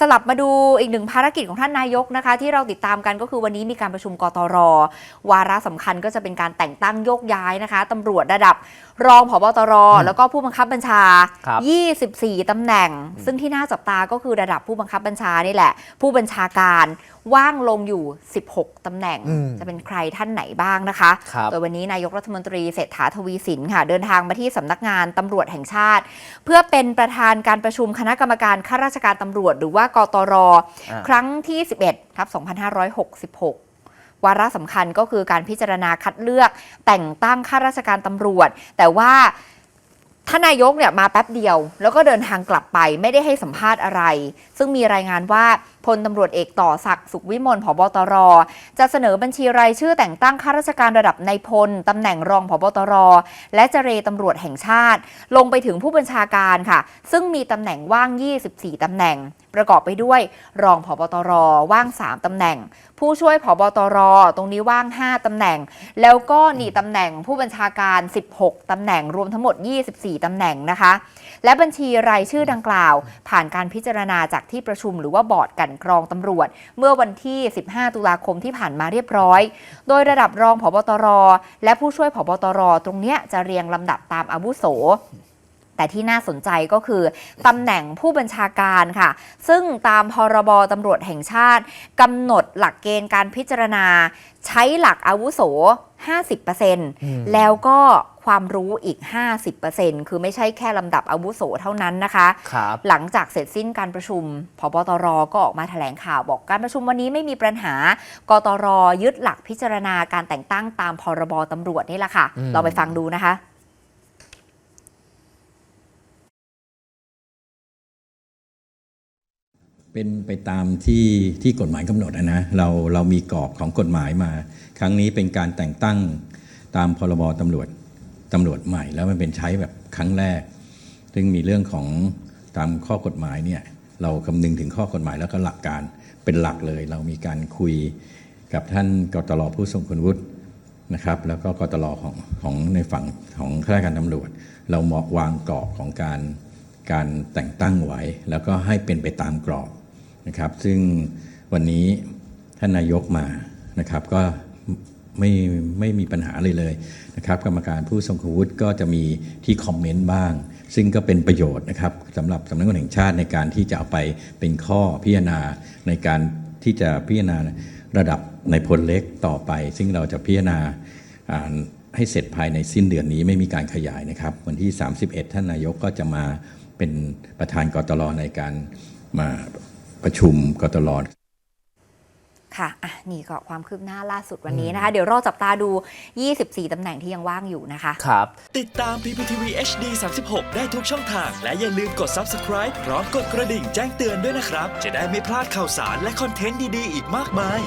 สลับมาดูอีกหนึ่งภารกิจของท่านนายกนะคะ ที่เราติดตามกันก็คือวันนี้มีการประชุมกตร วาระสำคัญก็จะเป็นการแต่งตั้งโยกย้ายนะคะตำรวจระดับรองผบตร แล้วก็ผู้บังคับบัญชาครับ24ตำแหน่ง ซึ่งที่น่าจับตาก็คือระดับผู้บังคับบัญชานี่แหละ ผู้บัญชาการว่างลงอยู่ 16ตำแหน่งอืมจะเป็นใครท่านไหนบ้างนะคะครับโดยวันนี้นายกรัฐมนตรีเศรษฐาทวีสินค่ะ เดินทางมาที่สำนักงานตำรวจแห่งชาติ เพื่อเป็นประธานการประชุมคณะกรรมการข้าราชการตำรวจ หรือว่ากตรอ่าครั้งที่ 11ทับ2566วาระสำคัญก็คือการพิจารณาคัดเลือกแต่งตั้งข้าราชการตำรวจ แต่ว่าท่านนายกเนี่ยมาแป๊บเดียว แล้วก็เดินทางกลับไปไม่ได้ให้สัมภาษณ์อะไร ซึ่งมีรายงานว่า พลตำรวจเอกต่อศักดิ์สุขวิมลผบตร จะเสนอบัญชีรายชื่อแต่งตั้งข้าราชการระดับนายพลตำแหน่งรองผบตร และเจรตำรวจแห่งชาติ ลงไปถึงผู้บัญชาการค่ะ ซึ่งมีตำแหน่งว่าง 24 ตำแหน่ง ประกอบไปด้วย รองผบตรว่าง 3 ตำแหน่ง ผู้ช่วยผบตร ตรงนี้ว่าง 5 ตำแหน่ง แล้วก็นี่ตำแหน่งผู้บัญชาการ 16 ตำแหน่งรวมทั้งหมด 24 ตำแหน่งนะคะ และบัญชีรายชื่อดังกล่าว ผ่านการพิจารณาจากที่ประชุมหรือว่าบอร์ดกลันกรองตำรวจ เมื่อวันที่ 15 ตุลาคมที่ผ่านมาเรียบร้อย โดยระดับรองผบตร และผู้ช่วยผบตร ตรงนี้จะเรียงลำดับตามอาวุโส แต่ที่น่าสนใจก็คือตำแหน่งผู้บัญชาการค่ะ ซึ่งตามพรบตำรวจแห่งชาติกำหนดหลักเกณฑ์การพิจารณา ใช้หลักอาวุโส 50%แล้วก็ความรู้อีก 50%คือไม่ใช่แค่ลำดับอาวุโสเท่านั้นนะคะครับหลังจากเสร็จสิ้นการประชุมพบตรก็ออกมาแถลงข่าวบอกการประชุมวันนี้ไม่มีปัญหากตรยึดหลักพิจารณาการแต่งตั้งตามพรบตำรวจนี่แหละค่ะอืมเราไปฟังดูนะคะ เป็นไปตามที่ที่กฎหมายกำหนดนะเราเรามีกรอบของกฎหมายมา ครั้งนี้เป็นการแต่งตั้งตามพรบตำรวจตำรวจใหม่ แล้วมันเป็นใช้แบบครั้งแรก ซึ่งมีเรื่องของตามข้อกฎหมายเนี่ยเราคำนึงถึงข้อกฎหมายแล้วก็หลักการเป็นหลักเลย เรามีการคุยกับท่านกตลผู้ทรงคุณวุฒินะครับแล้วก็กตลของของในฝั่งของข้าราชการตำรวจ เราเหมาะวางกรอบของการการแต่งตั้งไว้ แล้วก็ให้เป็นไปตามกรอบ นะครับ ซึ่งวันนี้ท่านนายกมานะครับ ก็ไม่ไม่มีปัญหาเลยเลยนะครับ กรรมการผู้ทรงคุณวุฒิก็จะมีที่คอมเมนต์บ้าง ซึ่งก็เป็นประโยชน์นะครับสำหรับสำนักงานแห่งชาติในการที่จะเอาไปเป็นข้อพิจารณาในการที่จะพิจารณาระดับในพลเล็กต่อไป ซึ่งเราจะพิจารณาให้เสร็จภายในสิ้นเดือนนี้ไม่มีการขยายนะครับ วันที่ 31 ท่านนายกก็จะมาเป็นประธานกตลในการมา ประชุมกตลค่ะอะ นี่ก็ความคืบหน้าล่าสุดวันนี้นะคะ เดี๋ยวรอจับตาดู 24 ตำแหน่งที่ยังว่างอยู่นะคะ ครับ ติดตาม PPTV HD 36 ได้ทุกช่องทาง และอย่าลืมกด Subscribe พร้อมกดกระดิ่งแจ้งเตือนด้วยนะครับ จะได้ไม่พลาดข่าวสารและคอนเทนต์ดี ๆ อีกมากมาย